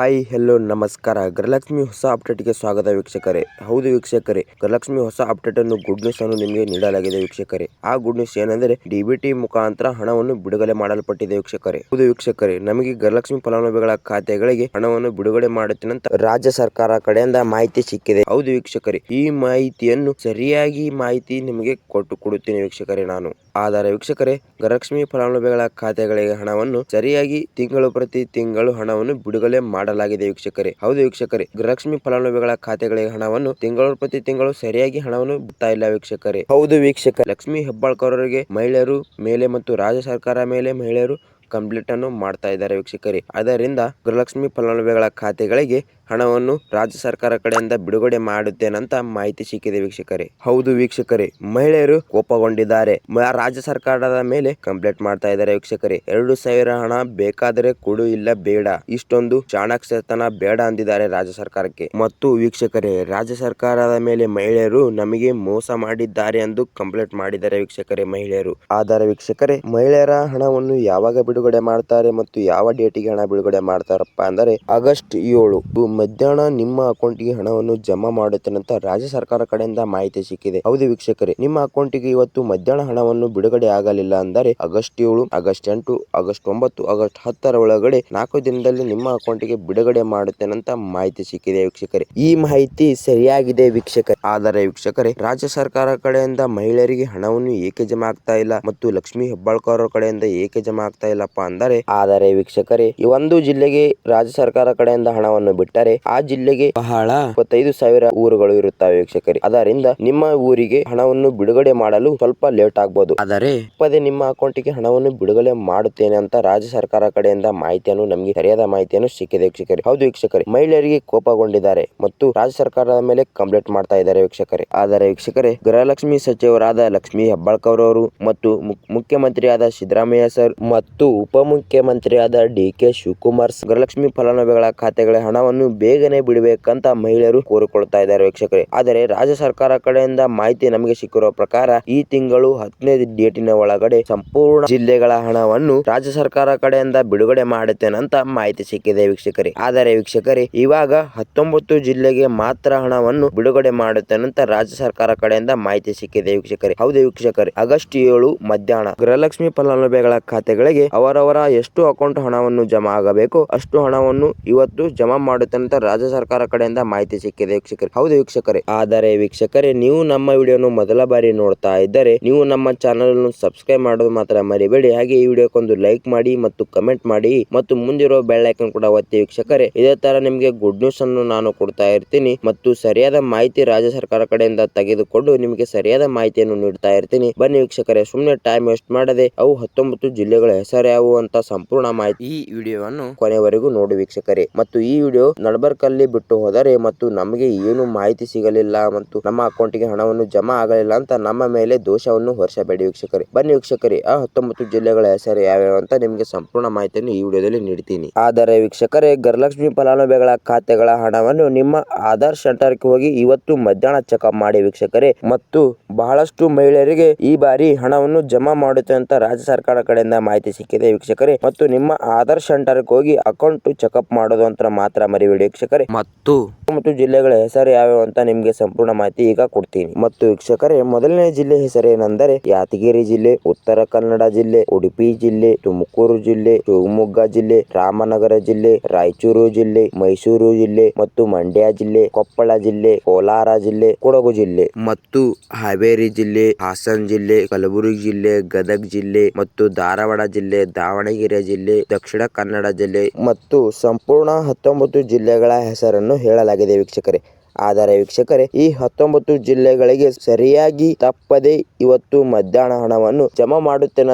Hi hello ನಮಸ್ಕಾರ. ಗೃಹಲಕ್ಷ್ಮಿ ಹೊಸ ಅಪ್ಡೇಟ್ಗೆ ಸ್ವಾಗತ ವೀಕ್ಷಕರೇ. ಹೌದು ವೀಕ್ಷಕರೇ, ಗೃಹಲಕ್ಷ್ಮಿ ಹೊಸ ಅಪ್ಡೇಟ್ ಅನ್ನು ಗುಡ್ ನ್ಯೂಸ್ ಅನ್ನು ನಿಮಗೆ ನೀಡಲಾಗಿದೆ ವೀಕ್ಷಕರೇ. ಆ ಗುಡ್ ನ್ಯೂಸ್ ಏನೆಂದರೆ ಡಿಬಿಟಿ ಮುಖಾಂತರ ಹಣವನ್ನು ಬಿಡುಗಡೆ ಮಾಡಲ್ಪಟ್ಟಿದೆ ವೀಕ್ಷಕರೇ. ಹೌದು ವೀಕ್ಷಕರೇ, ನಮಗೆ ಗೃಹಲಕ್ಷ್ಮಿ ಫಲಾನುಭವಿಗಳ ಖಾತೆಗಳಿಗೆ ಹಣವನ್ನು ಬಿಡುಗಡೆ ಮಾಡುತ್ತಿನಂತ ರಾಜ್ಯ ಸರ್ಕಾರ ಕಡೆಯಿಂದ ಮಾಹಿತಿ ಸಿಕ್ಕಿದೆ. ಹೌದು ವೀಕ್ಷಕರೇ, ಈ ಮಾಹಿತಿಯನ್ನು ಸರಿಯಾಗಿ ಮಾಹಿತಿ ನಿಮಗೆ ಕೊಟ್ಟು ಕೊಡುತ್ತೇನೆ ವೀಕ್ಷಕರೇ ನಾನು. ಆದರೆ ವೀಕ್ಷಕರೇ, ಗೃಹಲಕ್ಷ್ಮಿ ಫಲಾನುಭವಿಗಳ ಖಾತೆಗಳಿಗೆ ಹಣವನ್ನು ಸರಿಯಾಗಿ ತಿಂಗಳು ಪ್ರತಿ ತಿಂಗಳು ಹಣವನ್ನು ಬಿಡುಗಡೆ ಮಾಡಲಾಗಿದೆ ವೀಕ್ಷಕರೇ. ಹೌದು ವೀಕ್ಷಕರೇ, ಗೃಹಲಕ್ಷ್ಮಿ ಫಲಾನುಭವಿಗಳ ಖಾತೆಗಳಿಗೆ ಹಣವನ್ನು ತಿಂಗಳು ಪ್ರತಿ ತಿಂಗಳು ಸರಿಯಾಗಿ ಹಣವನ್ನು ಬಿಡ್ತಾ ಇಲ್ಲ ವೀಕ್ಷಕರೇ. ಹೌದು ವೀಕ್ಷಕ ಲಕ್ಷ್ಮಿ ಹೆಬ್ಬಾಳ್ಕರ್ ಅವರಿಗೆ ಮಹಿಳೆಯರು ಮೇಲೆ ಮತ್ತು ರಾಜ್ಯ ಸರ್ಕಾರ ಮೇಲೆ ಮಹಿಳೆಯರು ಕಂಪ್ಲೀಟ್ ಅನ್ನು ಮಾಡ್ತಾ ಇದ್ದಾರೆ ವೀಕ್ಷಕರೇ. ಅದರಿಂದ ಗೃಹಲಕ್ಷ್ಮಿ ಫಲಾನುಭವಿಗಳ ಖಾತೆಗಳಿಗೆ ಹಣವನ್ನು ರಾಜ್ಯ ಸರ್ಕಾರ ಕಡೆಯಿಂದ ಬಿಡುಗಡೆ ಮಾಡುತ್ತೇನಂತ ಮಾಹಿತಿ ಸಿಕ್ಕಿದೆ ವೀಕ್ಷಕರೇ. ಹೌದು ವೀಕ್ಷಕರೇ, ಮಹಿಳೆಯರು ಕೋಪಗೊಂಡಿದ್ದಾರೆ. ರಾಜ್ಯ ಸರ್ಕಾರದ ಮೇಲೆ ಕಂಪ್ಲೇಂಟ್ ಮಾಡ್ತಾ ಇದ್ದಾರೆ ವೀಕ್ಷಕರೇ. ಎರಡು ಸಾವಿರ ಹಣ ಬೇಕಾದರೆ ಕೊಡು ಇಲ್ಲ ಬೇಡ. ಇಷ್ಟೊಂದು ಚಾಣಾಕ್ಷತನ ಬೇಡ ಅಂದಿದ್ದಾರೆ ರಾಜ್ಯ ಸರ್ಕಾರಕ್ಕೆ. ಮತ್ತು ವೀಕ್ಷಕರೇ, ರಾಜ್ಯ ಸರ್ಕಾರದ ಮೇಲೆ ಮಹಿಳೆಯರು ನಮಗೆ ಮೋಸ ಮಾಡಿದ್ದಾರೆ ಎಂದು ಕಂಪ್ಲೇಂಟ್ ಮಾಡಿದ್ದಾರೆ ವೀಕ್ಷಕರೇ ಮಹಿಳೆಯರು. ಆದರೆ ವೀಕ್ಷಕರೇ, ಮಹಿಳೆಯರ ಹಣವನ್ನು ಯಾವಾಗ ಬಿಡುಗಡೆ ಮಾಡ್ತಾರೆ ಮತ್ತು ಯಾವ ಡೇಟಿಗೆ ಹಣ ಬಿಡುಗಡೆ ಮಾಡ್ತಾರಪ್ಪ ಅಂದರೆ ಆಗಸ್ಟ್ ಏಳು. ಮಧ್ಯಾಹ್ನ ನಿಮ್ಮ ಅಕೌಂಟಿಗೆ ಹಣವನ್ನು ಜಮಾ ಮಾಡುತ್ತೇನಂತ ರಾಜ್ಯ ಸರ್ಕಾರ ಕಡೆಯಿಂದ ಮಾಹಿತಿ ಸಿಕ್ಕಿದೆ. ಹೌದು ವೀಕ್ಷಕರೇ, ನಿಮ್ಮ ಅಕೌಂಟಿಗೆ ಇವತ್ತು ಮಧ್ಯಾಹ್ನ ಹಣವನ್ನು ಬಿಡುಗಡೆ ಆಗಲಿಲ್ಲ ಅಂದರೆ ಆಗಸ್ಟ್ ಏಳು, ಆಗಸ್ಟ್ ಎಂಟು, ಆಗಸ್ಟ್ ಒಂಬತ್ತು, ಆಗಸ್ಟ್ ಹತ್ತರ ಒಳಗಡೆ ನಾಲ್ಕು ದಿನದಲ್ಲಿ ನಿಮ್ಮ ಅಕೌಂಟಿಗೆ ಬಿಡುಗಡೆ ಮಾಡುತ್ತೇನೆ ಮಾಡುತ್ತೇನಂತ ಮಾಹಿತಿ ಸಿಕ್ಕಿದೆ ವೀಕ್ಷಕರೇ. ಈ ಮಾಹಿತಿ ಸರಿಯಾಗಿದೆ ವೀಕ್ಷಕರೇ. ಆದರೆ ವೀಕ್ಷಕರೇ, ರಾಜ್ಯ ಸರ್ಕಾರ ಕಡೆಯಿಂದ ಮಹಿಳೆಯರಿಗೆ ಹಣವನ್ನು ಏಕೆ ಜಮಾ ಆಗ್ತಾ ಇಲ್ಲ ಮತ್ತು ಲಕ್ಷ್ಮಿ ಹೆಬ್ಬಾಳ್ಕರ್ ಕಡೆಯಿಂದ ಏಕೆ ಜಮಾ ಆಗ್ತಾ ಇಲ್ಲಪ್ಪ ಅಂದರೆ, ಆದರೆ ವೀಕ್ಷಕರೇ, ಈ ಒಂದು ಜಿಲ್ಲೆಗೆ ರಾಜ್ಯ ಸರ್ಕಾರ ಕಡೆಯಿಂದ ಹಣವನ್ನು ಬಿಟ್ಟರೆ ಆ ಜಿಲ್ಲೆಗೆ ಬಹಳ ಇಪ್ಪತ್ತೈದು ಸಾವಿರ ಊರುಗಳು ಇರುತ್ತವೆ ವೀಕ್ಷಕರೇ. ಅದರಿಂದ ನಿಮ್ಮ ಊರಿಗೆ ಹಣವನ್ನು ಬಿಡುಗಡೆ ಮಾಡಲು ಸ್ವಲ್ಪ ಲೇಟ್ ಆಗಬಹುದು ಆದರೆ ಪದೇ ನಿಮ್ಮ ಅಕೌಂಟಿಗೆ ಹಣವನ್ನು ಬಿಡುಗಡೆ ಮಾಡುತ್ತೇನೆ ಅಂತ ರಾಜ್ಯ ಸರ್ಕಾರ ಕಡೆಯಿಂದ ಮಾಹಿತಿಯನ್ನು, ನಮಗೆ ಸರಿಯಾದ ಮಾಹಿತಿಯನ್ನು ಸಿಕ್ಕಿದೆ ವೀಕ್ಷಕರೇ. ಹೌದು ವೀಕ್ಷಕರೇ, ಮಹಿಳೆಯರಿಗೆ ಕೋಪಗೊಂಡಿದ್ದಾರೆ ಮತ್ತು ರಾಜ್ಯ ಸರ್ಕಾರದ ಮೇಲೆ ಕಂಪ್ಲೇಂಟ್ ಮಾಡ್ತಾ ಇದ್ದಾರೆ ವೀಕ್ಷಕರೇ. ಆದರೆ ವೀಕ್ಷಕರೇ, ಗೃಹಲಕ್ಷ್ಮಿ ಸಚಿವರಾದ ಲಕ್ಷ್ಮಿ ಹೆಬ್ಬಾಳ್ಕರ್ ಅವರು ಮತ್ತು ಮುಖ್ಯಮಂತ್ರಿಯಾದ ಸಿದ್ದರಾಮಯ್ಯ ಸರ್ ಮತ್ತು ಉಪಮುಖ್ಯಮಂತ್ರಿಯಾದ ಡಿ ಕೆ ಶಿವಕುಮಾರ್ ಗೃಹಲಕ್ಷ್ಮಿ ಫಲಾನುಭವಿಗಳ ಖಾತೆಗಳ ಹಣವನ್ನು ಬೇಗನೆ ಬಿಡಬೇಕಂತ ಮಹಿಳೆಯರು ಕೋರಿಕೊಳ್ತಾ ಇದ್ದಾರೆ ವೀಕ್ಷಕರೇ. ಆದರೆ ರಾಜ್ಯ ಸರ್ಕಾರ ಕಡೆಯಿಂದ ಮಾಹಿತಿ ನಮಗೆ ಸಿಕ್ಕಿರೋ ಪ್ರಕಾರ ಈ ತಿಂಗಳು ಹತ್ತನೇ ಡೇಟಿನ ಒಳಗಡೆ ಸಂಪೂರ್ಣ ಜಿಲ್ಲೆಗಳ ಹಣವನ್ನು ರಾಜ್ಯ ಸರ್ಕಾರ ಕಡೆಯಿಂದ ಬಿಡುಗಡೆ ಮಾಡುತ್ತೇನಂತ ಮಾಹಿತಿ ಸಿಕ್ಕಿದೆ ವೀಕ್ಷಕರೇ. ಆದರೆ ವೀಕ್ಷಕರೇ, ಇವಾಗ ಹತ್ತೊಂಬತ್ತು ಜಿಲ್ಲೆಗೆ ಮಾತ್ರ ಹಣವನ್ನು ಬಿಡುಗಡೆ ಮಾಡುತ್ತೇನಂತ ರಾಜ್ಯ ಸರ್ಕಾರ ಕಡೆಯಿಂದ ಮಾಹಿತಿ ಸಿಕ್ಕಿದೆ ವೀಕ್ಷಕರೇ. ಹೌದು ವೀಕ್ಷಕರೇ, ಆಗಸ್ಟ್ ಏಳು ಮಧ್ಯಾಹ್ನ ಗೃಹಲಕ್ಷ್ಮಿ ಫಲಾನುಭವಿಗಳ ಖಾತೆಗಳಿಗೆ ಅವರವರ ಎಷ್ಟು ಅಕೌಂಟ್ ಹಣವನ್ನು ಜಮಾ ಆಗಬೇಕು, ಅಷ್ಟು ಹಣವನ್ನು ಇವತ್ತು ಜಮಾ ಮಾಡುತ್ತೇನಂತ ರಾಜ್ಯ ಸರ್ಕಾರ ಕಡೆಯಿಂದ ಮಾಹಿತಿ ಸಿಕ್ಕಿದೆ ವೀಕ್ಷಕರೇ. ಹೌದು ವೀಕ್ಷಕರೇ. ಆದರೆ ವೀಕ್ಷಕರೇ, ನೀವು ನಮ್ಮ ವಿಡಿಯೋನು ಮೊದಲ ಬಾರಿ ನೋಡ್ತಾ ಇದ್ದರೆ, ನೀವು ನಮ್ಮ ಚಾನಲ್ ಅನ್ನು ಸಬ್ಸ್ಕ್ರೈಬ್ ಮಾಡೋದು ಮಾತ್ರ ಮರಿಬೇಡಿ. ಹಾಗೆ ಈ ವಿಡಿಯೋಕ್ಕೊಂದು ಲೈಕ್ ಮಾಡಿ ಮತ್ತು ಕಮೆಂಟ್ ಮಾಡಿ ಮತ್ತು ಮುಂದಿರೋ ಬೆಳ್ಳೈಕನ್ ಕೂಡ ಒತ್ತಿ ವೀಕ್ಷಕರೇ. ಇದೇ ತರ ನಿಮಗೆ ಗುಡ್ ನ್ಯೂಸ್ ಅನ್ನು ನಾನು ಕೊಡ್ತಾ ಇರ್ತೀನಿ ಮತ್ತು ಸರಿಯಾದ ಮಾಹಿತಿ ರಾಜ್ಯ ಸರ್ಕಾರ ಕಡೆಯಿಂದ ತೆಗೆದುಕೊಂಡು ನಿಮಗೆ ಸರಿಯಾದ ಮಾಹಿತಿಯನ್ನು ನೀಡ್ತಾ ಇರ್ತೀನಿ. ಬನ್ನಿ ವೀಕ್ಷಕರೇ ಸುಮ್ಮನೆ ಟೈಮ್ ವೇಸ್ಟ್ ಮಾಡದೆ ಅವು ಹತ್ತೊಂಬತ್ತು ಜಿಲ್ಲೆಗಳ ಹೆಸರು ಯಾವುವು ಅಂತ ಸಂಪೂರ್ಣ ಮಾಹಿತಿ ಈ ವಿಡಿಯೋವನ್ನು ಕೊನೆವರೆಗೂ ನೋಡಿ ವೀಕ್ಷಕರೇ. ಮತ್ತು ಈ ವಿಡಿಯೋ ನಡಬರ್ಕಲ್ಲಿ ಬಿಟ್ಟು ಹೋದರೆ ಮತ್ತು ನಮಗೆ ಏನು ಮಾಹಿತಿ ಸಿಗಲಿಲ್ಲ ಮತ್ತು ನಮ್ಮ ಅಕೌಂಟಿಗೆ ಹಣವನ್ನು ಜಮಾ ಆಗಲಿಲ್ಲ ಅಂತ ನಮ್ಮ ಮೇಲೆ ದೋಷವನ್ನು ಹೊರಿಸಬೇಡಿ ವೀಕ್ಷಕರೇ. ಬನ್ನಿ ವೀಕ್ಷಕರೇ, ಆ ಹತ್ತೊಂಬತ್ತು ಜಿಲ್ಲೆಗಳ ಹೆಸರು ಯಾವ್ಯಾವ ಅಂತ ನಿಮಗೆ ಸಂಪೂರ್ಣ ಮಾಹಿತಿಯನ್ನು ಈ ವಿಡಿಯೋದಲ್ಲಿ ನೀಡ್ತೀನಿ. ಆದರೆ ವೀಕ್ಷಕರೇ, ಗರಲಕ್ಷ್ಮಿ ಫಲಾನುಭವಿಗಳ ಖಾತೆಗಳ ಹಣವನ್ನು ನಿಮ್ಮ ಆಧಾರ್ ಸೆಂಟರ್ಗೆ ಹೋಗಿ ಇವತ್ತು ಮಧ್ಯಾಹ್ನ ಚೆಕಪ್ ಮಾಡಿ ವೀಕ್ಷಕರೇ. ಮತ್ತು ಬಹಳಷ್ಟು ಮಹಿಳೆಯರಿಗೆ ಈ ಬಾರಿ ಹಣವನ್ನು ಜಮಾ ಮಾಡುತ್ತೆ ಅಂತ ರಾಜ್ಯ ಸರ್ಕಾರ ಕಡೆಯಿಂದ ಮಾಹಿತಿ ಸಿಕ್ಕಿದೆ. ವೀಕ್ಷಕರೇ ಮತ್ತು ನಿಮ್ಮ ಆಧಾರ್ ಸೆಂಟರ್ ಹೋಗಿ ಅಕೌಂಟ್ ಚೆಕಪ್ ಮಾಡೋದು ಅಂತ ಮಾತ್ರ ಮರಿಬೇಡಿ ವೀಕ್ಷಕರೇ. ಮತ್ತು ಮತ್ತು ಜಿಲ್ಲೆಗಳ ಹೆಸರು ಯಾವ್ಯಾವ ಅಂತ ನಿಮಗೆ ಸಂಪೂರ್ಣ ಮಾಹಿತಿ ಈಗ ಕೊಡ್ತೀನಿ. ಮತ್ತು ವೀಕ್ಷಕರೇ ಮೊದಲನೇ ಜಿಲ್ಲೆ ಹೆಸರೇನೆಂದರೆ ಯಾದಗಿರಿ ಜಿಲ್ಲೆ ಉತ್ತರ ಕನ್ನಡ ಜಿಲ್ಲೆ ಉಡುಪಿ ಜಿಲ್ಲೆ ತುಮಕೂರು ಜಿಲ್ಲೆ ಶಿವಮೊಗ್ಗ ಜಿಲ್ಲೆ ರಾಮನಗರ ಜಿಲ್ಲೆ ರಾಯಚೂರು ಜಿಲ್ಲೆ ಮೈಸೂರು ಜಿಲ್ಲೆ ಮತ್ತು ಮಂಡ್ಯ ಜಿಲ್ಲೆ ಕೊಪ್ಪಳ ಜಿಲ್ಲೆ ಕೋಲಾರ ಜಿಲ್ಲೆ ಕೊಡಗು ಜಿಲ್ಲೆ. ಮತ್ತು ಹಾವೇರಿ ಜಿಲ್ಲೆ ಹಾಸನ್ ಜಿಲ್ಲೆ ಕಲಬುರಗಿ ಜಿಲ್ಲೆ ಗದಗ ಜಿಲ್ಲೆ ಮತ್ತು ಧಾರವಾಡ ಜಿಲ್ಲೆ ದಾವಣಗೆರೆ ಜಿಲ್ಲೆ ದಕ್ಷಿಣ ಕನ್ನಡ ಜಿಲ್ಲೆ ಮತ್ತು ಸಂಪೂರ್ಣ ಹತ್ತೊಂಬತ್ತು ಜಿಲ್ಲೆಗಳ ಹೆಸರನ್ನು ಹೇಳಲಾಗಿದೆ ವೀಕ್ಷಕರೇ. ಆದರೆ ವೀಕ್ಷಕರೇ, ಈ ಹತ್ತೊಂಬತ್ತು ಜಿಲ್ಲೆಗಳಿಗೆ ಸರಿಯಾಗಿ ತಪ್ಪದೆ ಇವತ್ತು ಮಧ್ಯಾಹ್ನ ಹಣವನ್ನು ಜಮಾ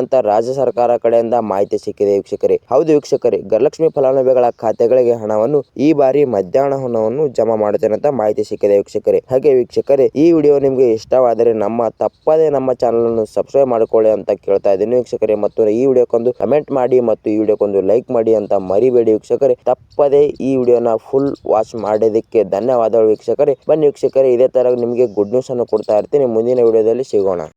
ಅಂತ ರಾಜ್ಯ ಸರ್ಕಾರ ಕಡೆಯಿಂದ ಮಾಹಿತಿ ಸಿಕ್ಕಿದೆ ವೀಕ್ಷಕರೇ. ಹೌದು ವೀಕ್ಷಕರೇ ಗೃಹಲಕ್ಷ್ಮಿ ಫಲಾನುಭವಿಗಳ ಖಾತೆಗಳಿಗೆ ಹಣವನ್ನು ಈ ಬಾರಿ ಮಧ್ಯಾಹ್ನ ಹಣವನ್ನು ಜಮಾ ಮಾಡುತ್ತೇನೆ ಅಂತ ಮಾಹಿತಿ ಸಿಕ್ಕಿದೆ ವೀಕ್ಷಕರೇ. ಹಾಗೆ ವೀಕ್ಷಕರೇ, ಈ ವಿಡಿಯೋ ನಿಮಗೆ ಇಷ್ಟವಾದರೆ ನಮ್ಮ ತಪ್ಪದೆ ನಮ್ಮ ಚಾನಲ್ ಅನ್ನು ಸಬ್ಸ್ಕ್ರೈಬ್ ಮಾಡಿಕೊಳ್ಳಿ ಅಂತ ಕೇಳ್ತಾ ಇದ್ದೀನಿ ವೀಕ್ಷಕರೇ. ಮತ್ತು ಈ ವಿಡಿಯೋಕ್ಕೊಂದು ಕಮೆಂಟ್ ಮಾಡಿ ಮತ್ತು ಈ ವಿಡಿಯೋಕ್ಕೊಂದು ಲೈಕ್ ಮಾಡಿ ಅಂತ ಮರಿಬೇಡಿ ವೀಕ್ಷಕರೇ. ತಪ್ಪದೆ ಈ ವಿಡಿಯೋನ ಫುಲ್ ವಾಚ್ ಮಾಡಿದ್ದಕ್ಕೆ ಧನ್ಯವಾದಗಳು ವೀಕ್ಷಕರೇ. ಬನ್ನಿ ವೀಕ್ಷಕರೇ ಇದೇ ತರ ನಿಮಗೆ ಗುಡ್ ನ್ಯೂಸ್ ಅನ್ನು ಕೊಡ್ತಾ ಇರ್ತೀನಿ. ಮುಂದಿನ ವಿಡಿಯೋದಲ್ಲಿ ಸಿಗೋಣ.